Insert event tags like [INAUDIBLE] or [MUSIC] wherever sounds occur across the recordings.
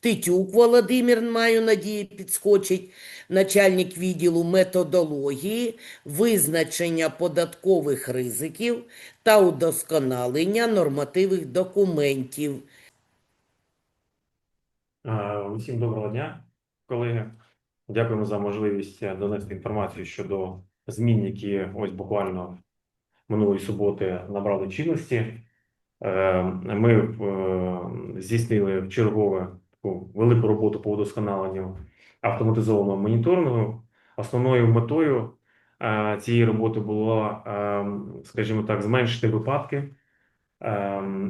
Титюк Володимир, маю надію, підскочить, начальник відділу методології, визначення податкових ризиків та удосконалення нормативних документів. Усім доброго дня, колеги. Дякуємо за можливість е, донести інформацію щодо змін, які ось буквально минулої суботи набрали чинності. Е, Ми е, здійснили чергове таку велику роботу по удосконаленню автоматизованого моніторингу. Основною метою е, цієї роботи було, скажімо так, зменшити випадки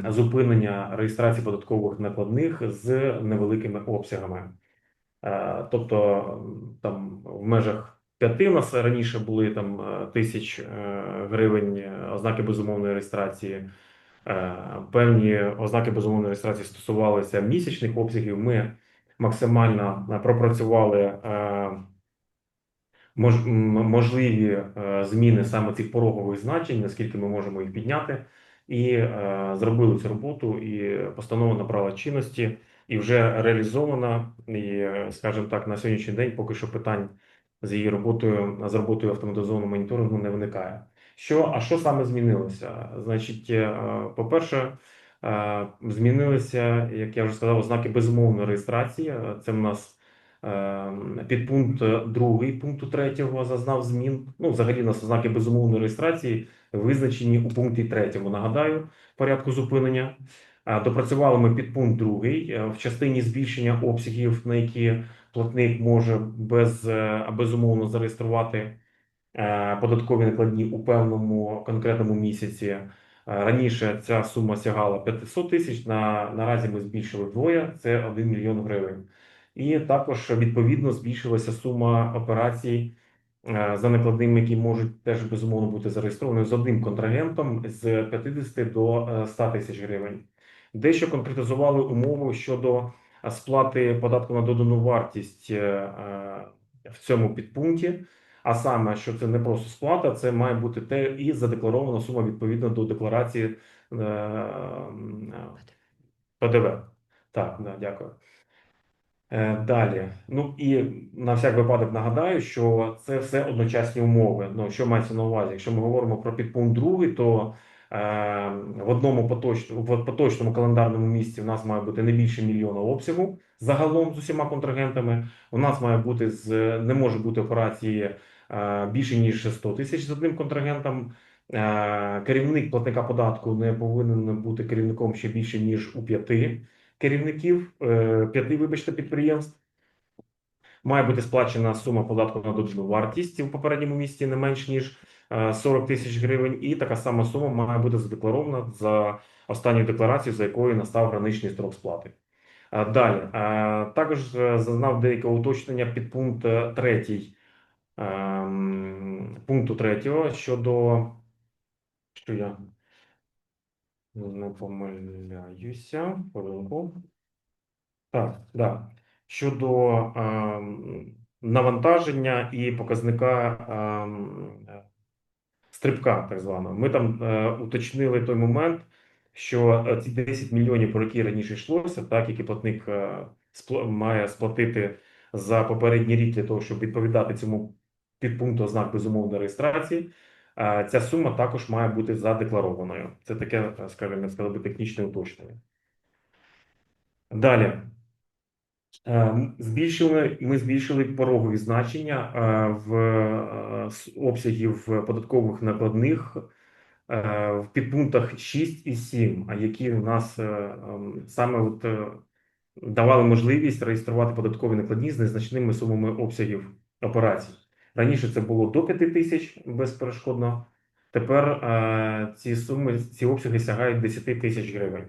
зупинення реєстрації податкових накладних з невеликими обсягами. Тобто там в межах п'яти у нас раніше були там тисяч гривень ознаки безумовної реєстрації. Е, Певні ознаки безумовної реєстрації стосувалися місячних обсягів. Ми максимально е, пропрацювали е, можливі зміни саме цих порогових значень, наскільки ми можемо їх підняти і зробили цю роботу, і постанова набрала чинності, і вже реалізована. І, скажімо так, на сьогоднішній день поки що питань з її роботою, з роботою автоматизованого моніторингу не виникає. Що, а що саме змінилося? Значить, е, по-перше, е, змінилися, як я вже сказав, ознаки безумовної реєстрації. Е, Це в нас е, підпункт другий пункту третього зазнав змін. Ну, взагалі, у нас ознаки безумовної реєстрації визначені у пункті третьому. Нагадаю, порядку зупинення. Допрацювали ми під пункт другий е, в частині збільшення обсягів, на які платник може без, е, безумовно зареєструвати е, податкові накладні у певному конкретному місяці. Е, Раніше ця сума сягала 500 тисяч, на, наразі ми збільшили вдвоє, це 1 мільйон гривень. І також відповідно збільшилася сума операцій е, за накладними, які можуть теж безумовно бути зареєстровані з одним контрагентом з 50 до е, 100 тисяч гривень. Дещо конкретизували умови щодо е, сплати податку на додану вартість е, е, в цьому підпункті. А саме, що це не просто сплата, це має бути те і задекларована сума відповідно до декларації е, е, ПДВ. Так, да, дякую. Е, Далі, ну і на всяк випадок нагадаю, що це все одночасні умови. Ну, що мається на увазі? Якщо ми говоримо про підпункт другий, то е, в одному поточному, в поточному календарному місці в нас має бути не більше мільйона обсягу загалом з усіма контрагентами. У нас має бути з не може бути операції більше ніж 100 тисяч з одним контрагентом. Е, Керівник платника податку не повинен бути керівником ще більше ніж у п'яти керівників е, п'яти, вибачте, підприємств. Має бути сплачена сума податку на додану вартість у попередньому місці не менш ніж е, 40 тисяч гривень, і така сама сума має бути задекларована за останньою декларацією, за якою настав граничний строк сплати. Е, Далі е, також е, зазнав деяке уточнення під пункт е, третій пункту третього щодо що я не помиляюся. Хвилинку. Так, да. Щодо ем, навантаження і показника ем, е, стрибка, так званого. Ми там е, уточнили той момент, що е, ці 10 мільйонів, про які раніше йшлося, так, які платник е, спла- має сплатити за попередній рік для того, щоб відповідати цьому підпункту ознак безумовної реєстрації, ця сума також має бути задекларованою. Це таке, скажімо, сказав би, технічне уточнення. Далі. Збільшили, ми збільшили порогові значення в обсягів податкових накладних в підпунктах 6 і 7, а які у нас е, саме от е, давали можливість реєструвати податкові накладні з незначними сумами обсягів операцій. Раніше це було до 5 тисяч безперешкодно. Тепер е, ці суми, ці обсяги сягають 10 тисяч гривень.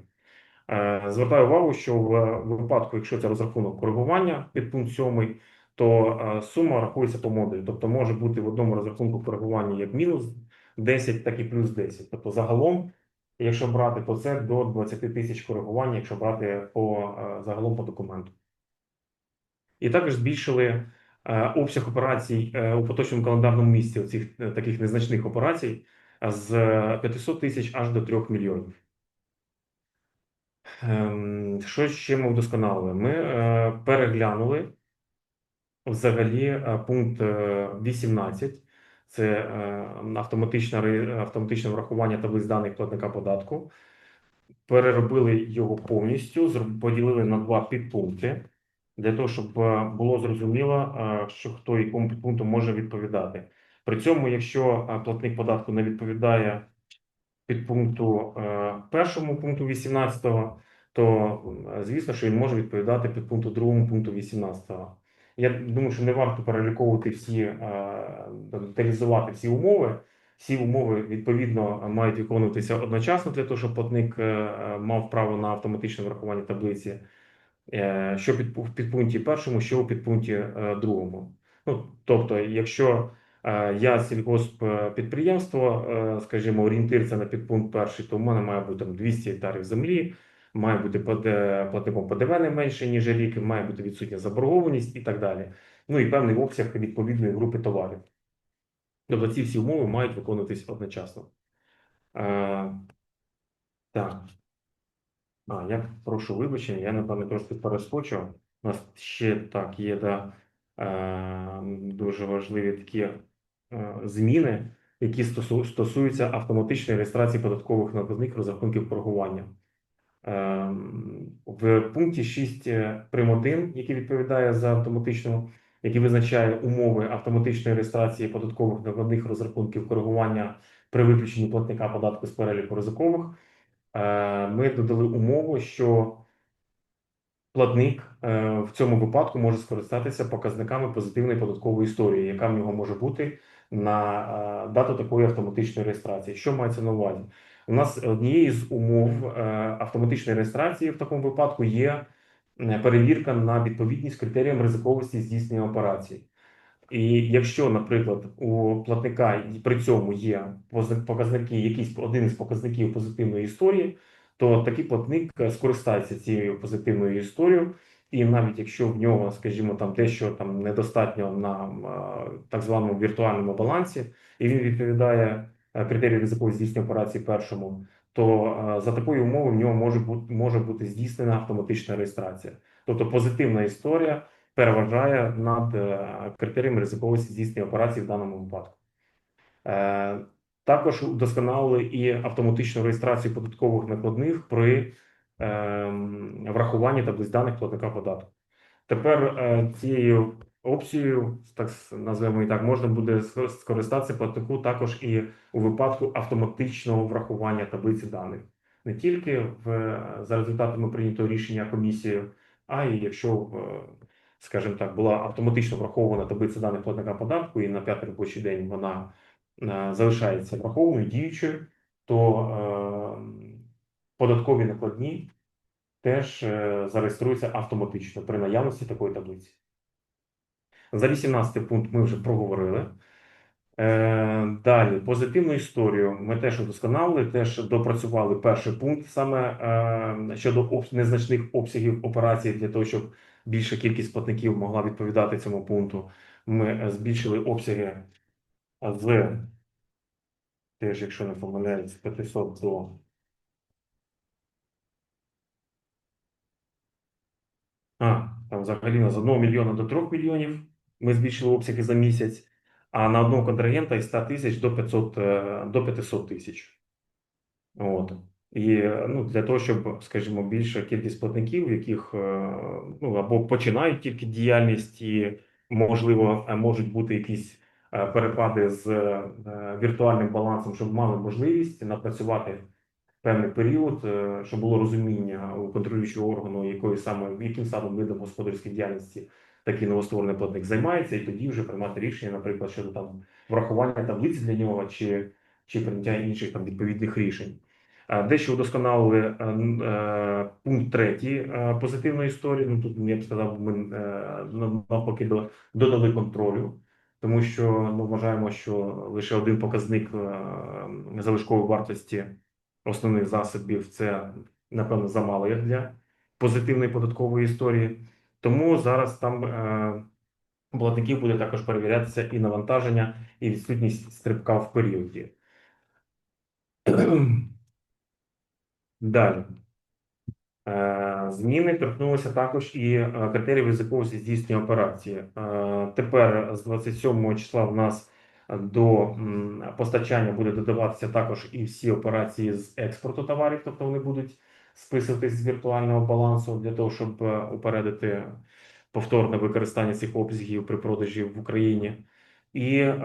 Е, Звертаю увагу, що в випадку, якщо це розрахунок коригування під пункт 7, то е, сума рахується по модулю. Тобто може бути в одному розрахунку коригування як мінус 10, так і плюс 10. Тобто загалом, якщо брати, то це до 20 тисяч коригування, якщо брати по е, загалом по документу. І також збільшили обсяг операцій е, у поточному календарному місці цих таких незначних операцій з 500 тисяч аж до 3 мільйонів. Ем, Що ще ми вдосконалили? Ми е, переглянули взагалі е, пункт е, 18. Це е, автоматичне, автоматичне врахування таблиць даних платника податку. Переробили його повністю, поділили на два підпункти для того, щоб е, було зрозуміло, е, що хто якому підпункту може відповідати. При цьому, якщо е, платник податку не відповідає підпункту е, першому пункту 18, то звісно, що він може відповідати підпункту другому пункту 18. Я думаю, що не варто переліковувати всі, деталізувати всі умови. Всі умови відповідно мають виконуватися одночасно для того, щоб платник мав право на автоматичне врахування таблиці. Е, Що під підпункті першому, що у підпункті е, другому. Ну, тобто, якщо е, я сільгосппідприємство, е, скажімо, орієнтується на підпункт перший, то в мене має бути там 200 гектарів землі, має бути ПД, платником ПДВ не менше, ніж рік, має бути відсутня заборгованість і так далі. Ну і певний обсяг відповідної групи товарів. Тобто ці всі умови мають виконуватись одночасно. Так. А, я прошу вибачення, я напевно трошки перескочив. У нас ще так є да, е, дуже важливі такі е, зміни, які стосу- стосуються автоматичної реєстрації податкових накладних розрахунків коригування. Е, в пункті 6 прим. 1, який відповідає за автоматичну, який визначає умови автоматичної реєстрації податкових накладних розрахунків коригування при виключенні платника податку з переліку ризикових, е, ми додали умову, що платник е, в цьому випадку може скористатися показниками позитивної податкової історії, яка в нього може бути на е, дату такої автоматичної реєстрації. Що мається на увазі? У нас однією з умов е, автоматичної реєстрації в такому випадку є е, перевірка на відповідність критеріям ризиковості здійснення операцій. І якщо, наприклад, у платника при цьому є показники, якийсь один із показників позитивної історії, то такий платник скористається цією позитивною історією, і навіть якщо в нього, скажімо, там дещо там недостатньо на так званому віртуальному балансі, і він відповідає е, критерію ризикової здійснення операції першому, то е, за такої умови в нього може бути може бути здійснена автоматична реєстрація, тобто позитивна історія переважає над е, критеріями ризиковості здійснення операцій в даному випадку. Е, Також удосконалили і автоматичну реєстрацію податкових накладних при е, врахуванні таблиць даних платника податку. Тепер е, цією опцією, так назвемо і так, можна буде скористатися платнику також і у випадку автоматичного врахування таблиці даних. Не тільки в, за результатами прийнятого рішення комісією, а й якщо скажімо так, була автоматично врахована таблиця даних платника податку, і на п'ятий робочий день вона е, залишається врахованою, діючою, то е, податкові накладні теж е, зареєструються автоматично при наявності такої таблиці. За 18 пункт ми вже проговорили. Е, Далі, позитивну історію ми теж удосконалили, теж допрацювали перший пункт саме е, щодо незначних обсягів операцій для того, щоб більша кількість платників могла відповідати цьому пункту. Ми е, збільшили обсяги з теж, якщо не помиляюсь, 500 до А, там взагалі з 1 мільйона до 3 мільйонів ми збільшили обсяги за місяць, а на одного контрагента із 100 тисяч до 500, е, до 500 тисяч. От. І ну, для того, щоб, скажімо, більша кількість платників, яких е, ну, або починають тільки діяльність, і, можливо, е, можуть бути якісь перепади з віртуальним балансом, щоб мали можливість напрацювати певний період, щоб було розуміння у контролюючого органу, якою саме яким саме видом господарської діяльності такий новостворений платник займається, і тоді вже приймати рішення, наприклад, щодо там врахування таблиці для нього чи, чи прийняття інших там відповідних рішень. Е, Дещо удосконалили е, е, пункт третій позитивної історії. Ну тут я б сказав, ми навпаки додали контролю, тому що ми вважаємо, що лише один показник залишкової вартості основних засобів це, напевно, замало як для позитивної податкової історії. Тому зараз там е, платників буде також перевірятися і навантаження, і відсутність стрибка в періоді. [CLEARS THROAT] Далі. Е, Зміни торкнулися також і е, критеріїв ризиковості здійснення операції. Тепер з 27 числа в нас до постачання буде додаватися також і всі операції з експорту товарів, тобто вони будуть списуватись з віртуального балансу для того, щоб е, упередити повторне використання цих обсягів при продажі в Україні. І е,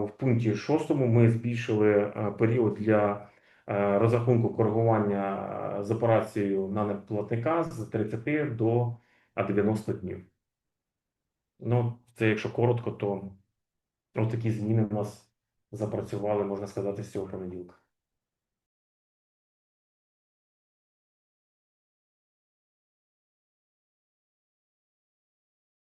в пункті 6 ми збільшили е, період для е, розрахунку коригування з операцією на неплатника з 30 до е, 90 днів. Ну, це якщо коротко, то ось такі зміни у нас запрацювали, можна сказати, з цього понеділка.